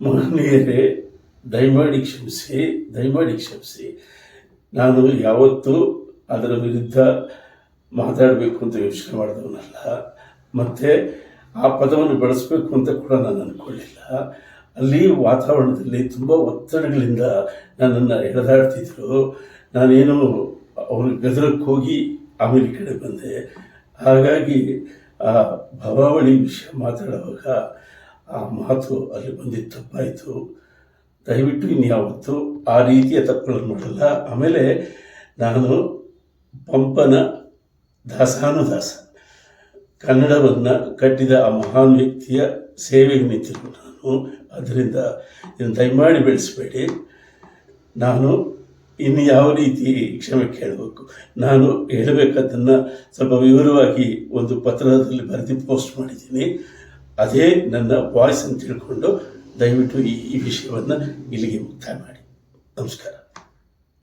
ಮಹನೀಯರೇ ದಯಮಾಡಿ ಕ್ಷಮಿಸಿ ದಯಮಾಡಿ ಕ್ಷಮಿಸಿ. ನಾನು ಯಾವತ್ತೂ ಅದರ ವಿರುದ್ಧ ಮಾತಾಡಬೇಕು ಅಂತ ಯೋಚನೆ ಮಾಡಿದವನಲ್ಲ. ಮತ್ತು ಆ ಪದವನ್ನು ಬಳಸಬೇಕು ಅಂತ ಕೂಡ ನಾನು ಅಂದ್ಕೊಳ್ಳಿಲ್ಲ ಅಲ್ಲಿ ವಾತಾವರಣದಲ್ಲಿ ತುಂಬ ಒತ್ತಡಗಳಿಂದ ನನ್ನನ್ನು ಎಳೆದಾಡ್ತಿದ್ರು ನಾನೇನು ಅವ್ರ ಗದರಕ್ಕೆ ಹೋಗಿ ಆಮೇಲೆ ಕಡೆ ಬಂದೆ. ಹಾಗಾಗಿ ಆ ಭವಾವಳಿ ವಿಷಯ ಮಾತಾಡುವಾಗ ಆ ಮಾತು ಅಲ್ಲಿ ಬಂದಿದ್ದು ತಪ್ಪಾಯಿತು. ದಯವಿಟ್ಟು ಇನ್ಯಾವತ್ತು ಆ ರೀತಿಯ ತಪ್ಪುಗಳನ್ನು ಮಾಡಲ್ಲ. ಆಮೇಲೆ ನಾನು ಪಂಪನ ದಾಸಾನುದಾಸ, ಕನ್ನಡವನ್ನು ಕಟ್ಟಿದ ಆ ಮಹಾನ್ ವ್ಯಕ್ತಿಯ ಸೇವೆಗೆ ನಿಂತಿದ್ದು ನಾನು. ಅದರಿಂದ ಇದನ್ನು ದಯಮಾಡಿ ಬೆಳೆಸಬೇಡಿ. ನಾನು ಇನ್ನು ಯಾವ ರೀತಿ ಕ್ಷಮೆ ಕೇಳಬೇಕು? ನಾನು ಹೇಳಬೇಕಾದ್ದನ್ನು ಸ್ವಲ್ಪ ವಿವರವಾಗಿ ಒಂದು ಪತ್ರದಲ್ಲಿ ಬರೆದು ಪೋಸ್ಟ್ ಮಾಡಿದ್ದೀನಿ. ಅದೇ ನನ್ನ ವಾಯ್ಸ್ ಅಂತ ತಿಳ್ಕೊಂಡು ದಯವಿಟ್ಟು ಈ ಈ ವಿಷಯವನ್ನು ಇಲ್ಲಿಗೆ ಮುಕ್ತಾಯ ಮಾಡಿ. ನಮಸ್ಕಾರ.